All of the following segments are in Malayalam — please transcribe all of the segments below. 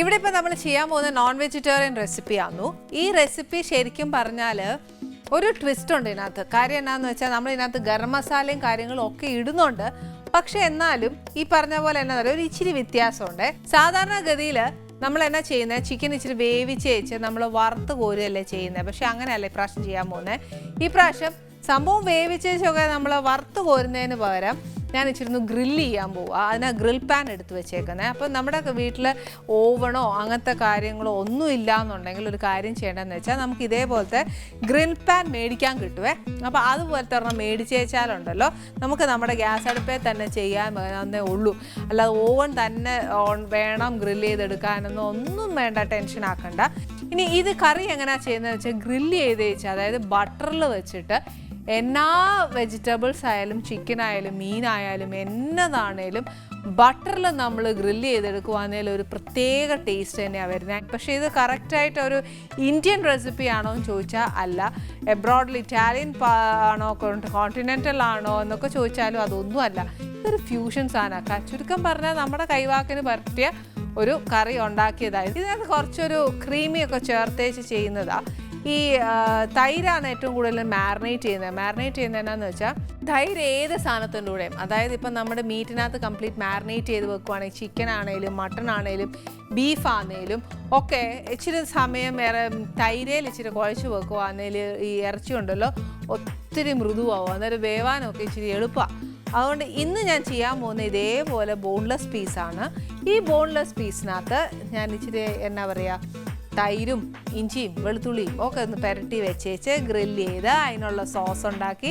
ഇവിടെ ഇപ്പൊ നമ്മൾ ചെയ്യാൻ പോകുന്ന നോൺ വെജിറ്റേറിയൻ റെസിപ്പി ആന്നു. ഈ റെസിപ്പി ശരിക്കും പറഞ്ഞാൽ ഒരു ട്വിസ്റ്റ് ഉണ്ട് ഇതിനകത്ത്. കാര്യം എന്നാന്ന് വെച്ചാൽ നമ്മൾ ഇതിനകത്ത് ഗരം മസാലയും കാര്യങ്ങളും ഒക്കെ ഇടുന്നുണ്ട്. പക്ഷെ എന്നാലും ഈ പറഞ്ഞ പോലെ എന്നാ ഒരു ഇച്ചിരി വ്യത്യാസമുണ്ട്. സാധാരണഗതിയിൽ നമ്മൾ എന്നാ ചെയ്യുന്നത് ചിക്കൻ ഇച്ചിരി വേവിച്ച് വെച്ച് നമ്മൾ വറുത്ത് കോരുകയല്ലേ ചെയ്യുന്നത് പക്ഷെ അങ്ങനെയല്ല ഇപ്രാവശ്യം ചെയ്യാൻ പോകുന്നത് ഈ പ്രാവശ്യം സംഭവം വേവിച്ചൊക്കെ നമ്മൾ വറുത്ത് കോരുന്നതിന് പകരം ഞാൻ ഗ്രിൽ ഗ്രില്ല് ചെയ്യാൻ പോവുക അതിനാ ഗ്രിൽ പാൻ എടുത്ത് വെച്ചേക്കുന്നത് അപ്പം നമ്മുടെ വീട്ടിൽ ഓവണോ അങ്ങനത്തെ കാര്യങ്ങളോ ഒന്നും ഇല്ല എന്നുണ്ടെങ്കിൽ ഒരു കാര്യം ചെയ്യേണ്ടതെന്ന് വെച്ചാൽ നമുക്ക് ഇതേപോലത്തെ ഗ്രിൽ പാൻ മേടിക്കാൻ കിട്ടുവേ. അപ്പോൾ അതുപോലത്തെ ഒരെണ്ണം മേടിച്ചേച്ചാലുണ്ടല്ലോ. നമുക്ക് നമ്മുടെ ഗ്യാസ് അടുപ്പിൽ തന്നെ ചെയ്യാൻ എന്നേ ഉള്ളൂ. അല്ലാതെ ഓവൻ തന്നെ വേണം ഗ്രിൽ ചെയ്തെടുക്കാനൊന്നും ഒന്നും വേണ്ട ടെൻഷൻ ആക്കണ്ട. ഇനി ഇത് കറി എങ്ങനെയാണ് ചെയ്യുന്നത് വെച്ചാൽ ഗ്രില്ല് ചെയ്ത് വെച്ചാൽ അതായത് ബട്ടറിൽ വെച്ചിട്ട് എന്നാ വെജിറ്റബിൾസ് ആയാലും ചിക്കൻ ആയാലും മീനായാലും എന്നതാണേലും ബട്ടറിൽ നമ്മൾ ഗ്രില്ല് ചെയ്തെടുക്കുവാണെങ്കിൽ ഒരു പ്രത്യേക ടേസ്റ്റ് തന്നെയാണ് വരുന്നത്. പക്ഷേ ഇത് കറക്റ്റായിട്ട് ഒരു ഇന്ത്യൻ റെസിപ്പി ആണോ എന്ന് ചോദിച്ചാൽ അല്ല. എബ്രോഡിൽ ഇറ്റാലിയൻ ആണോ കോണ്ടിനെന്റൽ ആണോ എന്നൊക്കെ ചോദിച്ചാലും അതൊന്നും അല്ല. ഇതൊരു ഫ്യൂഷൻ സാധനമാണ് ചുരുക്കം പറഞ്ഞാൽ നമ്മുടെ കൈവാക്കിന് പറ്റിയ ഒരു കറി ഉണ്ടാക്കിയതായിരുന്നു ഇതിനകത്ത് കുറച്ചൊരു ക്രീമിയൊക്കെ ചേർത്തേച്ച് ചെയ്യുന്നതാണ് ഈ തൈരാണ് ഏറ്റവും കൂടുതൽ മാറിനേറ്റ് ചെയ്യുന്നത്. മാറിനേറ്റ് ചെയ്യുന്നത് എന്നാന്ന് വെച്ചാൽ തൈര് ഏത് സാധനത്തിന്റെ കൂടെയും അതായത് ഇപ്പം നമ്മുടെ മീറ്റിനകത്ത് കംപ്ലീറ്റ് മാറിനേറ്റ് ചെയ്ത് വെക്കുവാണെങ്കിൽ ചിക്കൻ ആണേലും മട്ടൺ ആണേലും ബീഫ് ആണേലും ഒക്കെ ഇച്ചിരി സമയം വേറെ തൈരയിൽ ഇച്ചിരി കുഴച്ച് വെക്കുവാണെങ്കിൽ ഈ ഇറച്ചി ഉണ്ടല്ലോ ഒത്തിരി മൃദുവാകും അന്നേരം വേവാനൊക്കെ ഇച്ചിരി എളുപ്പമാണ് അതുകൊണ്ട് ഇന്ന് ഞാൻ ചെയ്യാൻ പോകുന്ന ഇതേപോലെ ബോൺലെസ് പീസാണ് ഈ ബോൺലെസ് പീസിനകത്ത് ഞാൻ ഇച്ചിരി എന്നാ പറയുക തൈരും ഇഞ്ചിയും വെളുത്തുള്ളിയും ഒക്കെ ഒന്ന് പുരട്ടി വെച്ചേച്ച് ഗ്രില്ല് ചെയ്ത് അതിനുള്ള സോസ് ഉണ്ടാക്കി.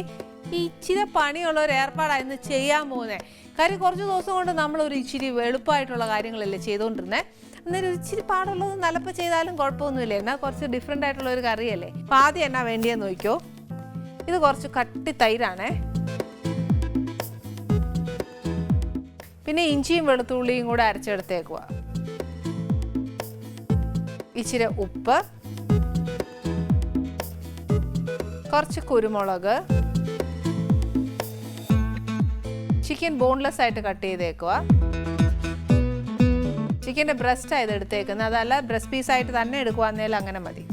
ഇച്ചിരി പണിയുള്ള ഒരു ഏർപ്പാടായിരുന്നു ചെയ്യാൻ പോകുന്നത് കാര്യം കുറച്ച് ദിവസം കൊണ്ട് നമ്മൾ ഒരു ഇച്ചിരി എളുപ്പമായിട്ടുള്ള കാര്യങ്ങളല്ലേ ചെയ്തുകൊണ്ടിരുന്നത് അന്നേരം ഇച്ചിരി പാടുള്ളത് നല്ലപ്പോൾ ചെയ്താലും കുഴപ്പമൊന്നുമില്ല. എന്നാൽ കുറച്ച് ഡിഫറെന്റ് ആയിട്ടുള്ള ഒരു കറിയല്ലേ. അപ്പോൾ ആദ്യം എന്നാ വേണ്ടിയെന്ന് നോക്കിയോ ഇത് കുറച്ച് കട്ടി തൈരാണേ. പിന്നെ ഇഞ്ചിയും വെളുത്തുള്ളിയും കൂടെ അരച്ചെടുത്തേക്കുക ഇച്ചിരി ഉപ്പ് കുറച്ച് കുരുമുളക് ചിക്കൻ ബോൺലെസ് ആയിട്ട് കട്ട് ചെയ്തേക്കുക ചിക്കന്റെ ബ്രസ്റ്റ് ആയത് എടുത്തേക്കുന്നത് അതല്ല ബ്രസ്റ്റ് പീസ് ആയിട്ട് തന്നെ എടുക്കുവാന്നേൽ അങ്ങനെ മതി.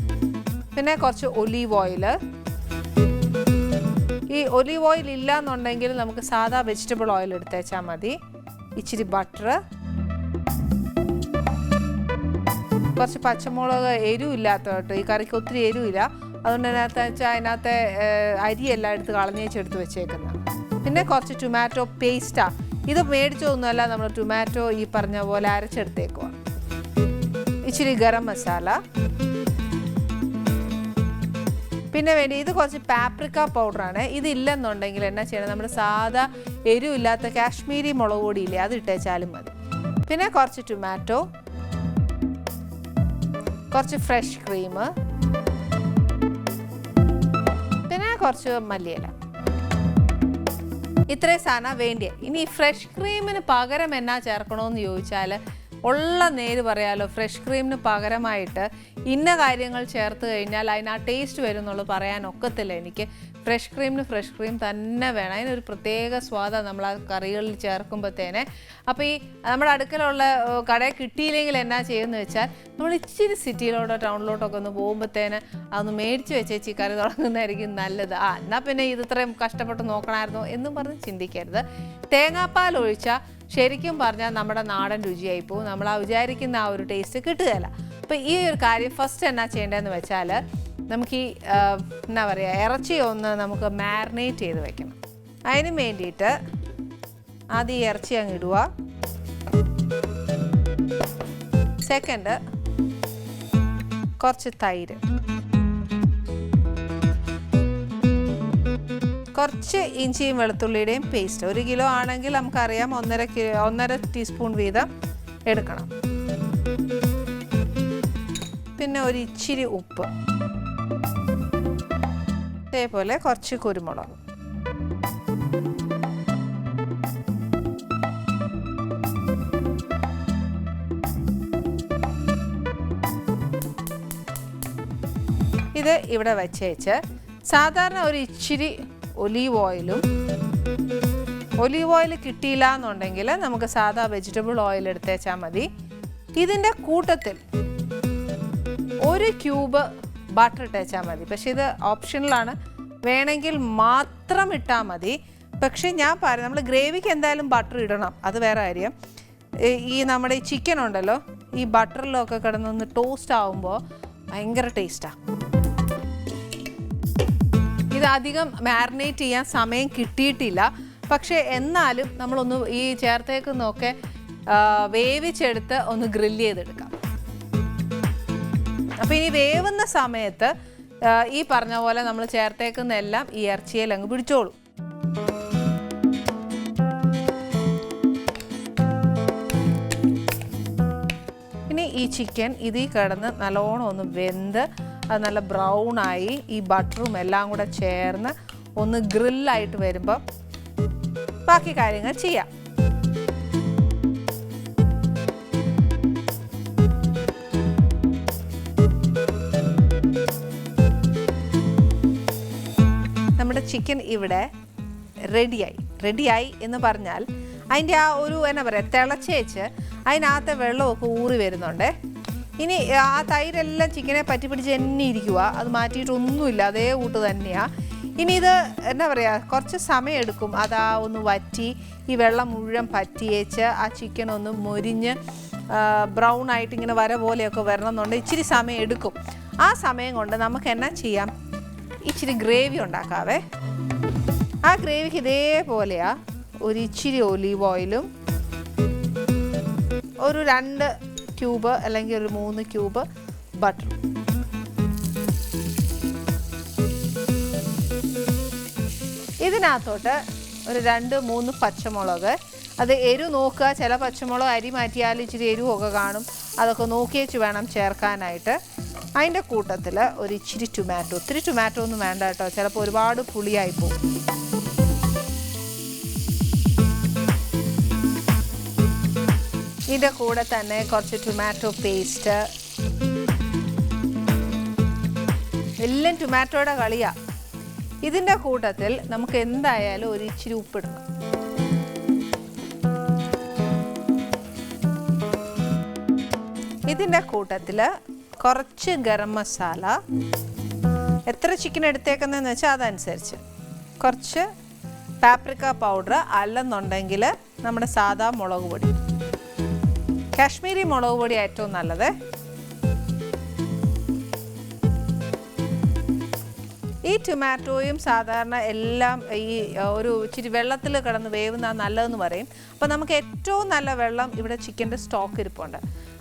പിന്നെ കുറച്ച് ഒലീവ് ഓയിൽ ഈ ഒലീവ് ഓയിൽ ഇല്ല എന്നുണ്ടെങ്കിൽ നമുക്ക് സാധാ വെജിറ്റബിൾ ഓയിൽ എടുത്തേച്ചാൽ മതി. ഇച്ചിരി ബട്ടർ കുറച്ച് പച്ചമുളക് എരിവില്ലാത്ത കേട്ടോ. ഈ കറിക്ക് ഒത്തിരി എരിവില്ല അതുകൊണ്ട് അതിനകത്ത് വെച്ചാൽ അതിനകത്തെ അരിയെല്ലാം എടുത്ത് കളഞ്ഞേച്ചെടുത്ത് വെച്ചേക്കുന്നത് പിന്നെ കുറച്ച് ടൊമാറ്റോ പേസ്റ്റാണ് ഇത് മേടിച്ചൊന്നുമല്ല നമ്മൾ ടൊമാറ്റോ ഈ പറഞ്ഞ പോലെ അരച്ചെടുത്തേക്കുക ഇച്ചിരി ഗരം മസാല. പിന്നെ വേണ്ടി ഇത് കുറച്ച് പാപ്രിക്ക പൗഡറാണ് ഇതില്ലെന്നുണ്ടെങ്കിൽ എന്നാ ചെയ്യണം നമ്മുടെ സാധാ എരിവില്ലാത്ത കാശ്മീരി മുളക് പൊടിയില്ലേ അത് ഇട്ടേച്ചാലും മതി. പിന്നെ കുറച്ച് ടൊമാറ്റോ കുറച്ച് ഫ്രഷ് ക്രീം പിന്നെ കുറച്ച് മല്ലിയില. ഇത്രയും സാധനം വേണ്ടിയ. ഇനി ഫ്രഷ് ക്രീമിന് പകരം എന്നാ ചേർക്കണമെന്ന് ചോദിച്ചാൽ ഉള്ള നേര് പറയാലോ ഫ്രഷ് ക്രീമിന് പകരമായിട്ട് ഇന്ന കാര്യങ്ങൾ ചേർത്ത് കഴിഞ്ഞാൽ അതിന് ആ ടേസ്റ്റ് വരും പറയാൻ ഒക്കത്തില്ല എനിക്ക്. ഫ്രഷ് ക്രീമിന് ഫ്രഷ് ക്രീം തന്നെ വേണം. അതിനൊരു പ്രത്യേക സ്വാദാണ് നമ്മൾ ആ കറികളിൽ ചേർക്കുമ്പോഴത്തേനെ അപ്പോൾ ഈ നമ്മുടെ അടുക്കലുള്ള കടയെ കിട്ടിയില്ലെങ്കിൽ എന്നാ ചെയ്യുമെന്ന് വെച്ചാൽ നമ്മൾ ഇച്ചിരി സിറ്റിയിലോട്ടോ ടൗണിലോട്ടൊക്കെ ഒന്ന് പോകുമ്പോഴത്തേന് അതൊന്ന് മേടിച്ച് വെച്ചേച്ച് കറി തുടങ്ങുന്നതായിരിക്കും നല്ലത്. ആ എന്നാൽ പിന്നെ ഇത് ഇത്രയും കഷ്ടപ്പെട്ട് നോക്കണമായിരുന്നോ എന്നും പറഞ്ഞ് ചിന്തിക്കരുത്. തേങ്ങാപ്പാൽ ഒഴിച്ചാൽ ശരിക്കും പറഞ്ഞാൽ നമ്മുടെ നാടൻ രുചിയായി പോകും. നമ്മൾ ആ വിചാരിക്കുന്ന ആ ഒരു ടേസ്റ്റ് കിട്ടുകയില്ല. അപ്പോൾ ഈ ഒരു കാര്യം ഫസ്റ്റ് എന്നാ ചെയ്യേണ്ടതെന്ന് വെച്ചാൽ നമുക്ക് ഈ എന്നാ പറയുക ഇറച്ചി ഒന്ന് നമുക്ക് മാരിനേറ്റ് ചെയ്ത് വെക്കണം. അതിന് വേണ്ടിയിട്ട് ആദ്യം ഈ ഇറച്ചി അങ്ങ് ഇടുക. സെക്കൻഡ് കുറച്ച് തൈര്. കുറച്ച് ഇഞ്ചിയും വെളുത്തുള്ളിയുടെയും പേസ്റ്റ് ഒരു കിലോ ആണെങ്കിൽ നമുക്കറിയാം ഒന്നര കിലോ ഒന്നര ടീസ്പൂൺ വീതം എടുക്കണം. പിന്നെ ഒരു ഇച്ചിരി ഉപ്പ്. ഇതേപോലെ കുറച്ച് കുരുമുളക്. ഇത് ഇവിടെ വെച്ചേച്ച് സാധാരണ ഒരു ഇച്ചിരി ഒലീവ് ഓയിലും. ഒലീവ് ഓയിൽ കിട്ടിയില്ല എന്നുണ്ടെങ്കിൽ നമുക്ക് സാധാ വെജിറ്റബിൾ ഓയിൽ എടുത്തേച്ചാൽ മതി. ഇതിന്റെ കൂട്ടത്തിൽ ഒരു ക്യൂബ് ബട്ടർ ഇട്ടേച്ചാൽ മതി. പക്ഷെ ഇത് ഓപ്ഷനിലാണ്. വേണമെങ്കിൽ മാത്രം ഇട്ടാൽ മതി. പക്ഷെ ഞാൻ പറയാം നമ്മൾ ഗ്രേവിക്ക് എന്തായാലും ബട്ടർ ഇടണം. അത് വേറെ കാര്യം. ഈ- നമ്മുടെ ഈ ചിക്കൻ ഉണ്ടല്ലോ ഈ ബട്ടറിലൊക്കെ കിടന്നൊന്ന് ടോസ്റ്റ് ആവുമ്പോൾ ഭയങ്കര ടേസ്റ്റാണ് ഇത് അധികം മാരിനേറ്റ് ചെയ്യാൻ സമയം കിട്ടിയിട്ടില്ല. പക്ഷേ എന്നാലും നമ്മളൊന്ന് ഈ ചേർത്തേക്കുന്നൊക്കെ വേവിച്ചെടുത്ത് ഒന്ന് ഗ്രില്ല് ചെയ്തെടുക്കാം. അപ്പോൾ ഇനി വേവുന്ന സമയത്ത് ഈ പറഞ്ഞ പോലെ നമ്മൾ ചേർത്തേക്കുന്ന എല്ലാം ഈ ഇറച്ചിയിൽ അങ്ങ് പിടിച്ചോളൂ. ഇനി ഈ ചിക്കൻ ഇതിൽ കിടന്ന് നല്ലോണം ഒന്ന് വെന്ത് അത് നല്ല ബ്രൗൺ ആയി. ഈ ബട്ടറും എല്ലാം കൂടെ ചേർന്ന് ഒന്ന് ഗ്രില്ലായിട്ട് വരുമ്പോൾ ബാക്കി കാര്യങ്ങൾ ചെയ്യാം. നമ്മുടെ ചിക്കൻ ഇവിടെ റെഡിയായി റെഡിയായി എന്ന് പറഞ്ഞാൽ അതിന്റെ ആ ഒരു എന്നാ പറയുക തിളച്ചേച്ച് അതിനകത്തെ വെള്ളമൊക്കെ ഊറി വരുന്നുണ്ട്. ഇനി ആ തൈരെല്ലാം ചിക്കനെ പറ്റി പിടിച്ച് തന്നെ ഇരിക്കുക അത് മാറ്റിയിട്ടൊന്നുമില്ല. അതേ കൂട്ട് തന്നെയാണ് ഇനി ഇത് എന്താ പറയുക കുറച്ച് സമയം എടുക്കും. അതാ ഒന്ന് വറ്റി ഈ വെള്ളം മുഴുവൻ പറ്റിയേച്ച് ആ ചിക്കൻ ഒന്ന് മൊരിഞ്ഞ് ബ്രൗൺ ആയിട്ട് ഇങ്ങനെ വര പോലെയൊക്കെ വരണം എന്നുണ്ട് ഇച്ചിരി സമയം എടുക്കും. ആ സമയം കൊണ്ട് നമുക്ക് എന്നാ ചെയ്യാം? ഇച്ചിരി ഗ്രേവി ഉണ്ടാക്കാവേ. ആ ഗ്രേവിക്ക് ഇതേപോലെയാ. ഒരു ഇച്ചിരി ഒലീവ് ഓയിലും ഒരു രണ്ട് ക്യൂബ് അല്ലെങ്കിൽ ഒരു മൂന്ന് ക്യൂബ് ബട്ടർ. ഇതിനകത്തോട്ട് ഒരു രണ്ട് മൂന്ന് പച്ചമുളക്. അത് എരു നോക്കുക. ചില പച്ചമുളക് അരി മാറ്റിയാൽ ഇച്ചിരി എരിവൊക്കെ കാണും. അതൊക്കെ നോക്കി വെച്ച് വേണം ചേർക്കാനായിട്ട്. അതിന്റെ കൂട്ടത്തിൽ ഒരു ഇച്ചിരി ടൊമാറ്റോ ഒത്തിരി ടൊമാറ്റോ ഒന്നും വേണ്ട കേട്ടോ. ചിലപ്പോൾ ഒരുപാട് പുളിയായി പോകും. ഇതിന്റെ കൂടെ തന്നെ കുറച്ച് ടൊമാറ്റോ പേസ്റ്റ് എല്ലാം ടൊമാറ്റോയുടെ കളിയാ. ഇതിന്റെ കൂട്ടത്തിൽ നമുക്ക് എന്തായാലും ഒരു ഇച്ചിരി ഉപ്പിടണം. ഇതിന്റെ കൂട്ടത്തിൽ കുറച്ച് ഗരം മസാല. എത്ര ചിക്കൻ എടുത്തേക്കുന്നതെന്ന് വെച്ചാൽ അതനുസരിച്ച്. കുറച്ച് പാപ്രിക്ക പൗഡർ അല്ലെന്നുണ്ടെങ്കിൽ നമ്മുടെ സാധാ മുളക് പൊടി. കാശ്മീരി മുളക് പൊടി ഏറ്റവും നല്ലത്. ഈ ടൊമാറ്റോയും സാധാരണ എല്ലാം ഈ ഒരു ഇച്ചിരി വെള്ളത്തിൽ കിടന്ന് വേവുന്ന നല്ലതെന്ന് പറയും. അപ്പോൾ നമുക്ക് ഏറ്റവും നല്ല വെള്ളം ഇവിടെ ചിക്കന്റെ സ്റ്റോക്ക് ഇരിപ്പുണ്ട്.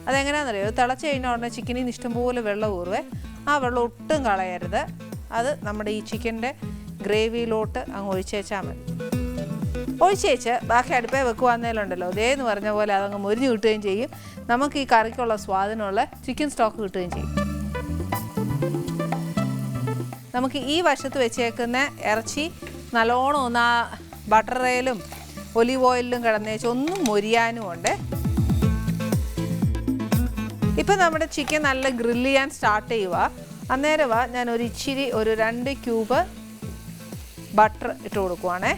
അതെങ്ങനെയാണെന്നറിയോ തിളച്ച് കഴിഞ്ഞ ഉടനെ ചിക്കനിൽ നിന്ന് ഇഷ്ടംപോലെ വെള്ളം ഊറുവേ. ആ വെള്ളം ഒട്ടും കളയരുത്. അത് നമ്മുടെ ഈ ചിക്കന്റെ ഗ്രേവിയിലോട്ട് അങ്ങ് ഒഴിച്ചേച്ചാൽ മതി. ഒഴിച്ചേച്ച് ബാക്കി അടുപ്പേ വെക്കുവാന്നേലുണ്ടല്ലോ. ഇതേന്ന് പറഞ്ഞ പോലെ അതങ്ങ് മുരിഞ്ഞ് കിട്ടുകയും ചെയ്യും. നമുക്ക് ഈ കറിക്കുള്ള സ്വാദിനുള്ള ചിക്കൻ സ്റ്റോക്ക് കിട്ടുകയും ചെയ്യും. നമുക്ക് ഈ വശത്ത് വെച്ചേക്കുന്ന ഇറച്ചി നല്ലോണം ഒന്ന് ആ ബട്ടറയിലും ഒലിവ് ഓയിലിലും കിടന്നേച്ച് ഒന്നും മൊരിയാനും ഉണ്ട്. ഇപ്പം നമ്മുടെ ചിക്കൻ നല്ല ഗ്രില്ല് ചെയ്യാൻ സ്റ്റാർട്ട് ചെയ്യുക അന്നേരമാണ് ഞാൻ ഒരു ഇച്ചിരി ഒരു രണ്ട് ക്യൂബ് ബട്ടർ ഇട്ട് കൊടുക്കുവാണേ.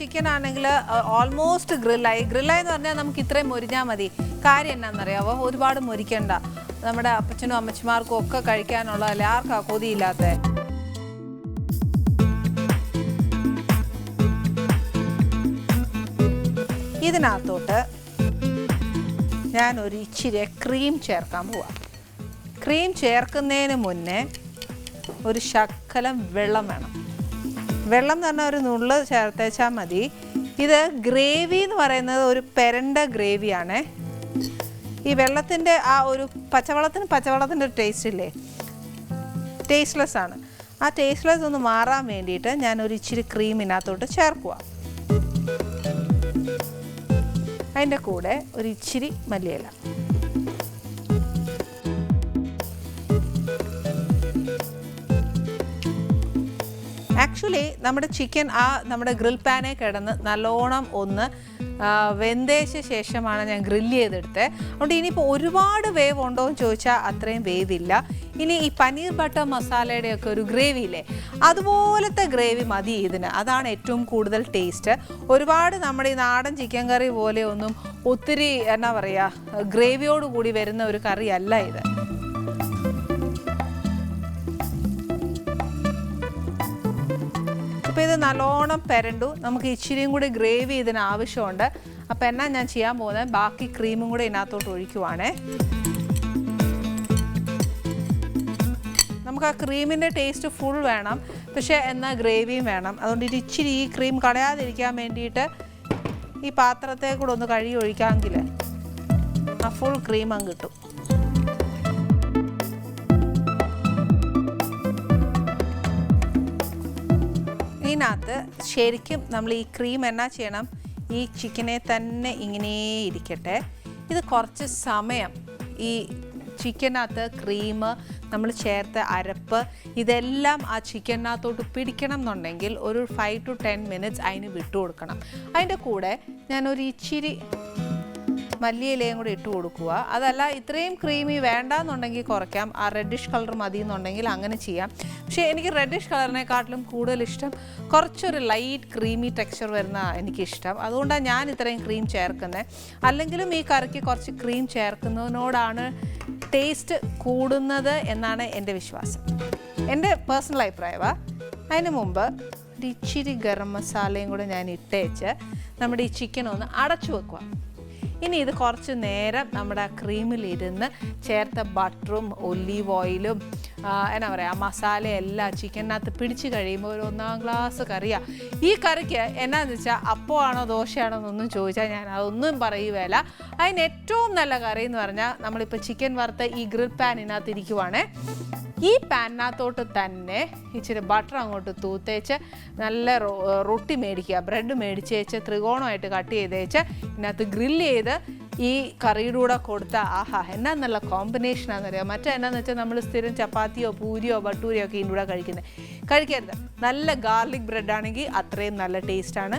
ചിക്കൻ ആണെങ്കിൽ ഓൾമോസ്റ്റ് ഗ്രില്ലായി ഗ്രില്ലായി എന്ന് പറഞ്ഞാൽ നമുക്ക് ഇത്രയും മുരിഞ്ഞാൽ മതി. കാര്യം എന്നാണെന്നറിയാവോ ഒരുപാട് മുരിക്കണ്ട. നമ്മുടെ അപ്പച്ചനും അമ്മച്ചിമാർക്കും ഒക്കെ കഴിക്കാനുള്ളതല്ലേ ആർക്കാ കൊതിയില്ലാത്ത ഇതിനകത്തോട്ട് ഞാനൊരു ഇച്ചിരി ക്രീം ചേർക്കാൻ പോവാം. ക്രീം ചേർക്കുന്നതിന് മുന്നേ ഒരു ശക്കലം വെള്ളം വേണം. വെള്ളം എന്ന് പറഞ്ഞാൽ ഒരു നുള്ള് ചേർത്തേച്ചാൽ മതി. ഇത് ഗ്രേവി എന്ന് പറയുന്നത് ഒരു പെരണ്ട ഗ്രേവിയാണ്. ഈ വെള്ളത്തിന്റെ ആ ഒരു പച്ചവെള്ളത്തിന് പച്ചവെള്ളത്തിന്റെ ഒരു ടേസ്റ്റ് ഇല്ലേ? ടേസ്റ്റ്ലെസ് ആണ്. ആ ടേസ്റ്റ്ലെസ് ഒന്ന് മാറാൻ വേണ്ടിയിട്ട് ഞാൻ ഒരു ഇച്ചിരി ക്രീമിനകത്തോട്ട് ചേർക്കുക അതിന്റെ കൂടെ ഒരു ഇച്ചിരി മല്ലിയില. ആക്ച്വലി നമ്മുടെ ചിക്കൻ ആ നമ്മുടെ ഗ്രിൽ പാനെ കിടന്ന് നല്ലോണം ഒന്ന് വെന്തേച്ച ശേഷമാണ് ഞാൻ ഗ്രില്ല് ചെയ്തെടുത്തത് അതുകൊണ്ട് ഇനിയിപ്പോൾ ഒരുപാട് വേവ് ഉണ്ടോ എന്ന് ചോദിച്ചാൽ അത്രയും വേവില്ല. ഇനി ഈ പനീർ ബട്ടർ മസാലയുടെ ഒക്കെ ഒരു ഗ്രേവി ഇല്ലേ? അതുപോലത്തെ ഗ്രേവി മതി ഇതിന്. അതാണ് ഏറ്റവും കൂടുതൽ ടേസ്റ്റ് ഒരുപാട് നമ്മുടെ ഈ നാടൻ ചിക്കൻ കറി പോലെ ഒന്നും ഒത്തിരി എന്നാ പറയുക ഗ്രേവിയോട് കൂടി വരുന്ന ഒരു കറിയല്ല ഇത്. അപ്പോൾ ഇത് നല്ലോണം പെരണ്ടു. നമുക്ക് ഇച്ചിരിയും കൂടി ഗ്രേവി ഇതിന് ആവശ്യമുണ്ട്. അപ്പോൾ എന്നാ ഞാൻ ചെയ്യാൻ പോകുന്നത്? ബാക്കി ക്രീമും കൂടി ഇതിനകത്തോട്ട് ഒഴിക്കുവാണേ. നമുക്ക് ആ ക്രീമിന്റെ ടേസ്റ്റ് ഫുൾ വേണം. പക്ഷേ എന്നാൽ ഗ്രേവിയും വേണം. അതുകൊണ്ട് ഇത് ഇച്ചിരി ഈ ക്രീം കളയാതിരിക്കാൻ വേണ്ടിയിട്ട് ഈ പാത്രത്തെ കൂടെ ഒന്ന് കഴുകി ഒഴിക്കാമെങ്കിൽ ആ ഫുൾ ക്രീം അങ്ങ് കിട്ടും. ഇതിനകത്ത് ശരിക്കും നമ്മൾ ഈ ക്രീം എന്നാ ചെയ്യണം? ഈ ചിക്കനെ തന്നെ ഇങ്ങനെ ഇരിക്കട്ടെ. ഇത് കുറച്ച് സമയം ഈ ചിക്കനകത്ത് ക്രീം നമ്മൾ ചേർത്ത അരപ്പ് ഇതെല്ലാം ആ ചിക്കനകത്തോട്ട് പിടിക്കണം എന്നുണ്ടെങ്കിൽ ഒരു ഫൈവ് ടു ടെൻ മിനിറ്റ്സ് അതിന് വിട്ടു കൊടുക്കണം അതിന്റെ കൂടെ ഞാനൊരു ഇച്ചിരി മല്ലിയിലയും കൂടി ഇട്ട് കൊടുക്കുക. അതല്ല ഇത്രയും ക്രീമി വേണ്ടാന്നുണ്ടെങ്കിൽ കുറയ്ക്കാം. ആ റെഡിഷ് കളർ മതി എന്നുണ്ടെങ്കിൽ അങ്ങനെ ചെയ്യാം. പക്ഷേ എനിക്ക് റെഡിഷ് കളറിനെക്കാട്ടിലും കൂടുതൽ ഇഷ്ടം കുറച്ചൊരു ലൈറ്റ് ക്രീമി ടെക്സ്ചർ വരുന്ന എനിക്കിഷ്ടം. അതുകൊണ്ടാണ് ഞാൻ ഇത്രയും ക്രീം ചേർക്കുന്നത് അല്ലെങ്കിലും ഈ കറിക്ക് കുറച്ച് ക്രീം ചേർക്കുന്നതിനോടാണ് ടേസ്റ്റ് കൂടുന്നത് എന്നാണ് എന്റെ വിശ്വാസം. എന്റെ പേഴ്സണൽ അഭിപ്രായമാണ് അതിന് മുമ്പ് ഒരു ഇച്ചിരി ഗരം മസാലയും കൂടെ ഞാൻ ഇട്ടേച്ച് നമ്മുടെ ഈ ചിക്കൻ ഒന്ന് അടച്ചു വെക്കുക. ഇനി ഇത് കുറച്ച് നേരം നമ്മുടെ ക്രീമിലിരുന്ന് ചേർത്ത ബട്ടറും ഒലീവ് ഓയിലും എന്നാ പറയുക മസാലയെല്ലാം ചിക്കനകത്ത് പിടിച്ച് കഴിയുമ്പോൾ ഒരു ഒന്നാം ഗ്ലാസ് കറിയാണ് ഈ കറിക്ക് എന്നാന്ന് വെച്ചാൽ അപ്പോ ആണോ ദോശയാണോ എന്നൊന്നും ചോദിച്ചാൽ ഞാൻ അതൊന്നും പറയുകയല്ല അതിന് ഏറ്റവും നല്ല കറി എന്ന് പറഞ്ഞാൽ നമ്മളിപ്പോൾ ചിക്കൻ വറുത്ത ഈ ഗ്രിൽ പാനിനകത്ത് ഇരിക്കുവാണേ ഈ പാനിനകത്തോട്ട് തന്നെ ഇച്ചിരി ബട്ടർ അങ്ങോട്ട് തൂത്തേച്ച് നല്ല റൊട്ടി മേടിക്കുക. ബ്രെഡ് മേടിച്ചേച്ച് ത്രികോണമായിട്ട് കട്ട് ചെയ്തേച്ച് ഇതിനകത്ത് ഗ്രില്ല് ചെയ്ത് ഈ കറിയുടെ കൂടെ കൊടുത്ത ആഹാ എന്നാ നല്ല കോമ്പിനേഷനാണെന്നറിയാം മറ്റേ എന്നാന്ന് വെച്ചാൽ നമ്മൾ സ്ഥിരം ചപ്പാത്തിയോ പൂരിയോ ബട്ടൂരിയോ ഒക്കെ ഇതിന്റെ കൂടെ കഴിക്കുന്നത് കഴിക്കരുത്. നല്ല ഗാർലിക് ബ്രെഡ് ആണെങ്കിൽ അത്രയും നല്ല ടേസ്റ്റാണ്